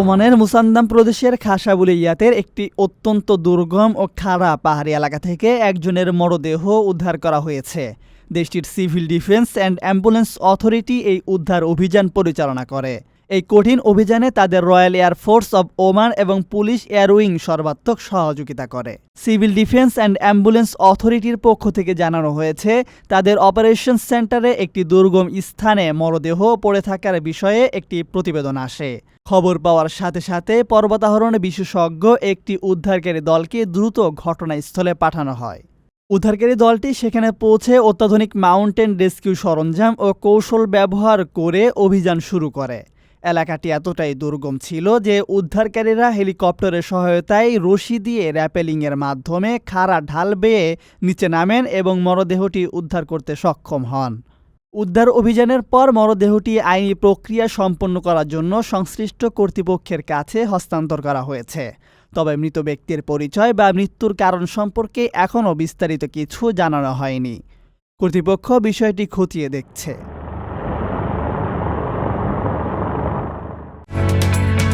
ওমানের মুসান্দাম প্রদেশের খাসাবুল ইয়াতের একটি অত্যন্ত দুর্গম ও খাড়া পাহাড়ি এলাকা থেকে একজনের মরদেহ উদ্ধার করা হয়েছে। দেশটির civil defence and ambulance authority এই উদ্ধার অভিযান পরিচালনা করে। এই কঠিন অভিযানে তাদের Royal Air Force of Oman এবং পুলিশ এয়ারউইং সর্বাত্মক সহযোগিতা করে। সিভিল ডিফেন্স অ্যান্ড অ্যাম্বুলেন্স অথরিটির পক্ষ থেকে জানানো হয়েছে, তাদের অপারেশন সেন্টারে একটি দুর্গম স্থানে মরদেহ পড়ে থাকার বিষয়ে একটি প্রতিবেদন আসে। খবর পাওয়ার সাথে সাথে পর্বতারোহণ বিশেষজ্ঞ একটি উদ্ধারকারী দলকে দ্রুত ঘটনাস্থলে পাঠানো হয়। উদ্ধারকারী দলটি সেখানে পৌঁছে অত্যাধুনিক মাউন্টেন রেস্কিউ সরঞ্জাম ও কৌশল ব্যবহার করে অভিযান শুরু করে। এলাকাটি এতটাই দুর্গম ছিল যে উদ্ধারকারীরা হেলিকপ্টারের সহায়তায় রশি দিয়ে র্যাপেলিংয়ের মাধ্যমে খাড়া ঢাল বেয়ে নিচে নামেন এবং মরদেহটি উদ্ধার করতে সক্ষম হন। উদ্ধার অভিযানের পর মরদেহটি আইনি প্রক্রিয়া সম্পন্ন করার জন্য সংশ্লিষ্ট কর্তৃপক্ষের কাছে হস্তান্তর করা হয়েছে। তবে মৃত ব্যক্তির পরিচয় বা মৃত্যুর কারণ সম্পর্কে এখনও বিস্তারিত কিছু জানানো হয়নি। কর্তৃপক্ষ বিষয়টি খতিয়ে দেখছে।